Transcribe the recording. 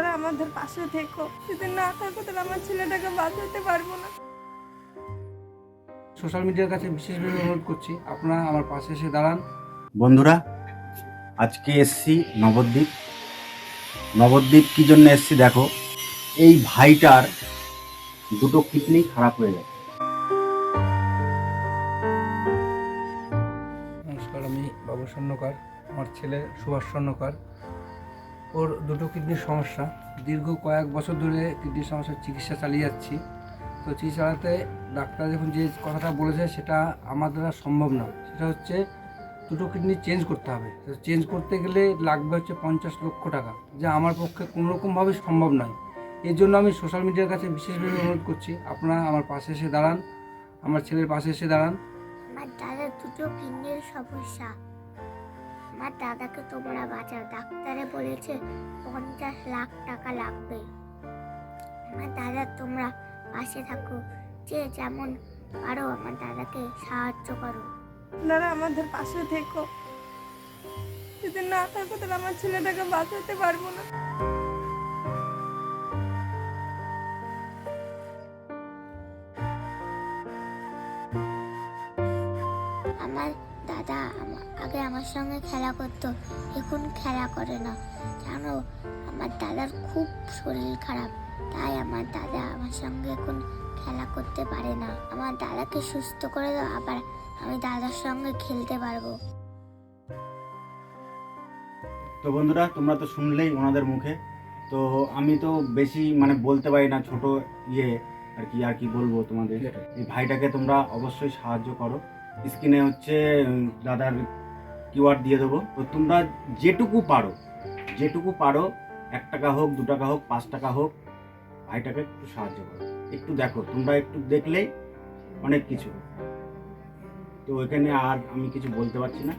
আপনারা আমাদের পাশে থেকো। যদি না থাকো তাহলে আমার ছেলেটাকে বাঁচাতে পারব না। সোশ্যাল মিডিয়ার কাছে বিশেষভাবে অনুরোধ করছি আপনারা আমার পাশে এসে দাঁড়ান। বন্ধুরা আজকে এসছি নবদ্বীপ। নবদ্বীপ কি জন্য এসছি দেখো এই ভাইটার দুটো কিডনি খারাপ হয়ে গেছে। নমস্কার আমি বাবু স্বর্ণকার আমার ছেলে সুভাষ স্বর্ণকার ওর দুটো কিডনির সমস্যা। দীর্ঘ কয়েক বছর ধরে কিডনির সমস্যার চিকিৎসা চালিয়ে যাচ্ছি। তো চিকিৎসা চালাতে ডাক্তার যখন যে কথাটা বলেছে, সেটা আমার দ্বারা সম্ভব না সেটা হচ্ছে দুটো কিডনি চেঞ্জ করতে হবে। চেঞ্জ করতে গেলে লাগবে হচ্ছে পঞ্চাশ লক্ষ টাকা, যা আমার পক্ষে কোনোরকমভাবে সম্ভব নয়। এর জন্য আমি সোশ্যাল মিডিয়ার কাছে বিশেষভাবে অনুরোধ করছি, আপনারা আমার পাশে এসে দাঁড়ান, আমার ছেলের পাশে এসে দাঁড়ান। আমার দাদার দুটো কিডনির সমস্যা। আমার দাদাকে তোমরা বাঁচাও। ডাক্তারে বলেছে পঞ্চাশ লাখ টাকা লাগবে। আমার দাদা তোমরা পাশে থাকো। যে যেমন পারো আমার দাদাকে সাহায্য করো। আপনারা আমাদের পাশে থেকো। যদি না থাকো তাহলে আমার ছেলেটাকে বাঁচাতে পারব না। আমার দাদা আগে আমার সঙ্গে খেলা করতো এখন খেলা করে না। জানো আমার দাদার খুব শরীর খারাপ তাই আমার দাদা আমার সঙ্গে এখন খেলা করতে পারে না। আমার দাদাকে সুস্থ করে দাও আবার আমি দাদার সঙ্গে খেলতে পারব। তো বন্ধুরা তোমরা তো শুনলেই ওনাদের মুখে। তো আমি তো বেশি মানে বলতে পারি না ছোট ইয়ে আর কি আর কি বলব তোমাদের। এই ভাইটাকে তোমরা অবশ্যই সাহায্য করো। স্ক্রিনে হচ্ছে দাদার কিউআর দিয়ে দেবো। তো তোমরা যেটুকু পারো যেটুকু পারো, এক টাকা হোক, দু টাকা হোক, পাঁচ টাকা হোক, ভাইটাকে একটু সাহায্য করো। একটু দেখো, তোমরা একটু দেখলেই অনেক কিছু। তো এখানে আর আমি কিছু বলতে পারছি না।